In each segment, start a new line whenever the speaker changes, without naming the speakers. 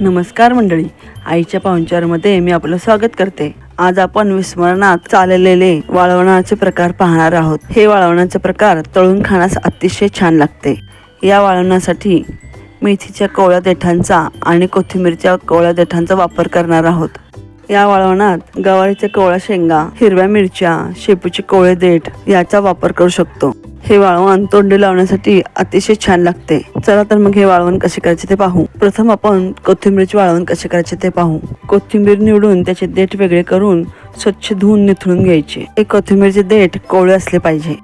नमस्कार मंडळी. आईच्या पाहुणचारमध्ये मी आपलं स्वागत करते. आज आपण विस्मरणात चाललेले वाळवणाचे प्रकार पाहणार आहोत. हे वाळवणाचे प्रकार तळून खाण्यास अतिशय छान लागते. या वाळवणासाठी मेथीच्या कोवळ्या देठांचा आणि कोथिंबीरच्या कोवळ्या देठांचा वापर करणार आहोत. या वाळवणात गवारीच्या कोवळ्या शेंगा हिरव्या मिरच्या शेपूचे कोवळे देठ याचा वापर करू शकतो. हे वाळवण तोंडी लावण्यासाठी अतिशय छान लागते. चला तर मग हे वाळवण कसे करायचे ते पाहू. प्रथम आपण कोथिंबीरचे वाळवण कसे करायचे ते पाहू. कोथिंबीर निवडून त्याचे देठ वेगळे करून स्वच्छ धुवून निथळून घ्यायचे. हे कोथिंबीरचे देठ कोवळे असले पाहिजे.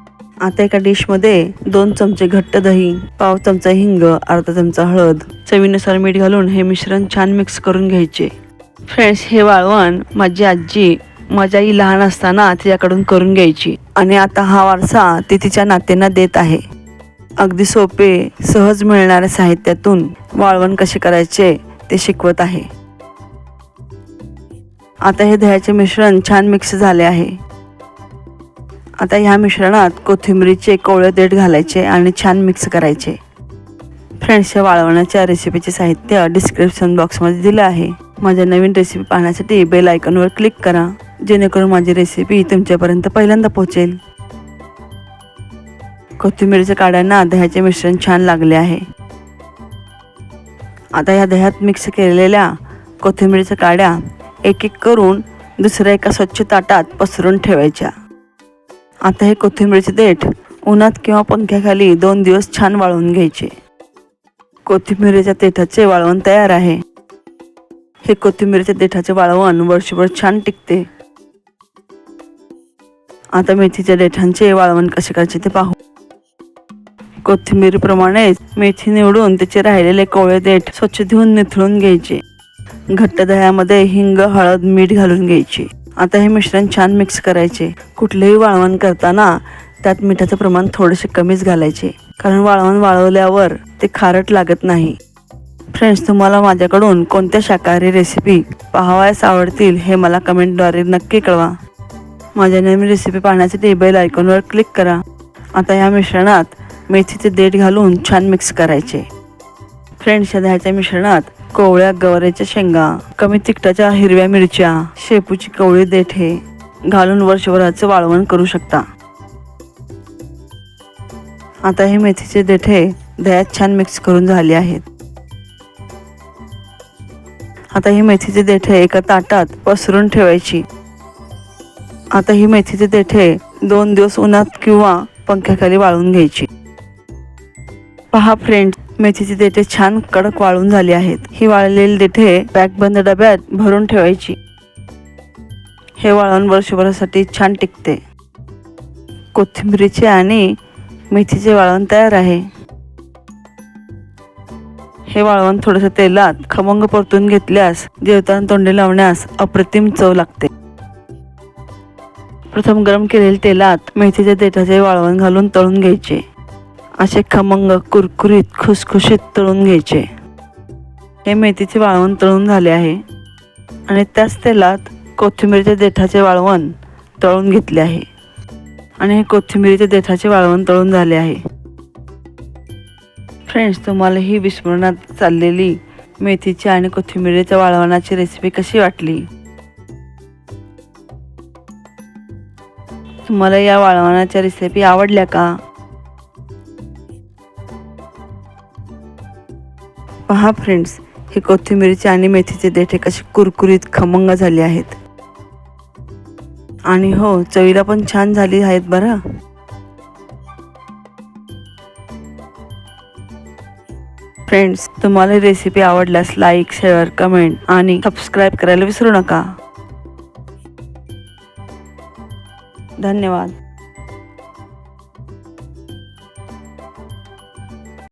आता एका डिशमध्ये दोन चमचे घट्ट दही पाव चमचा हिंग अर्धा चमचा हळद चवीनुसार मीठ घालून हे मिश्रण छान मिक्स करून घ्यायचे. फ्रेंड्स हे वाळवण माझी आजी माझी आई लहान असताना तिच्याकडून करून घ्यायची. आणि आता हा वारसा ती तिच्या नात्यांना देत आहे. अगदी सोपे सहज मिळणाऱ्या साहित्यातून वाळवण कसे करायचे ते शिकवत आहे. आता हे दह्याचे मिश्रण छान मिक्स झाले आहे. आता ह्या मिश्रणात कोथिंबीरीचे कोवळे देठ घालायचे आणि छान मिक्स करायचे. फ्रेंड्स या वाळवण्याच्या रेसिपीचे साहित्य डिस्क्रिप्शन बॉक्समध्ये दिलं आहे. माझ्या नवीन रेसिपी पाहण्यासाठी बेल आयकॉनवर क्लिक करा जेणेकरून माझी रेसिपी तुमच्यापर्यंत पहिल्यांदा पोहोचेल. कोथिंबीरच्या काड्यांना दह्याचे मिश्रण छान लागले आहे. आता या दह्यात मिक्स केलेल्या कोथिंबीरच्या काड्या एक एक करून दुसऱ्या एका स्वच्छ ताटात पसरून ठेवायच्या. आता हे कोथिंबीरचे देठ उन्हात किंवा पंख्याखाली दोन दिवस छान वाळवून घ्यायचे. कोथिंबीरीच्या देठाचे वाळवण तयार आहे. हे कोथिंबीरच्या देठाचे वाळवण वर्षभर छान टिकते. आता मेथीच्या देठांचे वाळवण कसे करायचे ते पाहू. कोथिंबीरीप्रमाणेच मेथी निवडून त्याचे राहिलेले कोवळे देठ स्वच्छ धुवून निथळून घ्यायचे. घट्ट दह्यामध्ये हिंग हळद मीठ घालून घ्यायचे. आता हे मिश्रण छान मिक्स करायचे. कुठलेही वाळवण करताना त्यात मिठाचं प्रमाण थोडेसे कमीच घालायचे. कारण वाळवण वाळवल्यावर ते खारट लागत नाही. फ्रेंड्स तुम्हाला माझ्याकडून कोणत्या शाकाहारी रेसिपी पाहावयास आवडतील हे मला कमेंटद्वारे नक्की कळवा. माझ्या नवीन रेसिपी पाहण्यासाठी बेल आयकॉनवर क्लिक करा. आता या मिश्रणात मेथीचे देठ घालून छान मिक्स करायचे. फ्रेंड्स या दह्याच्या मिश्रणात कोवळ्या गवऱ्याच्या शेंगा कमी तिखटाच्या हिरव्या मिरच्या शेपूची कवळी देठे घालून वर्षभराचं वाळवण करू शकता. आता हे मेथीचे देठे दह्यात छान मिक्स करून झाले आहेत. आता ही मेथीचे देठे एका ताटात पसरून ठेवायची. आता ही मेथीचे देठे दोन दिवस उन्हात किंवा पंख्याखाली वाळून घ्यायची. पहा फ्रेंड मेथीची देठे छान कडक वाळून झाली आहेत. ही वाळलेली देठे पॅक बंद डब्यात भरून ठेवायची. हे वाळवण वर्षभरासाठी छान टिकते. कोथिंबीरीचे आणि मेथीचे वाळवण तयार आहे. हे वाळवण थोडंसं तेलात खमंग परतून घेतल्यास देवतान तोंडी लावण्यास अप्रतिम चव लागते. प्रथम गरम केलेल्या तेलात मेथीच्या देठाचे वाळवण घालून तळून घ्यायचे. असे खमंग कुरकुरीत खुसखुशीत तळून घ्यायचे. हे मेथीचे वाळवण तळून झाले आहे. आणि त्याच तेलात कोथिंबीरच्या देठाचे वाळवण तळून घेतले आहे. आणि हे कोथिंबीरीच्या देठाचे वाळवण तळून झाले आहे. फ्रेंड्स तुम्हाला ही विस्मरणात चाललेली मेथीची आणि कोथिंबीरीच्या वाळवणाची रेसिपी कशी वाटली? तुम्हाला या वाळवणाच्या रेसिपी आवडल्या का? पहा फ्रेंड्स हे कोथिंबिरीचे आणि मेथीचे देठे कसे कुरकुरीत खमंग झाले आहेत. आणि हो चवीला पण छान झाली आहेत बरं. फ्रेंड्स तुम्हाला रेसिपी आवडल्यास लाईक शेअर कमेंट आणि सबस्क्राईब करायला विसरू नका. धन्यवाद.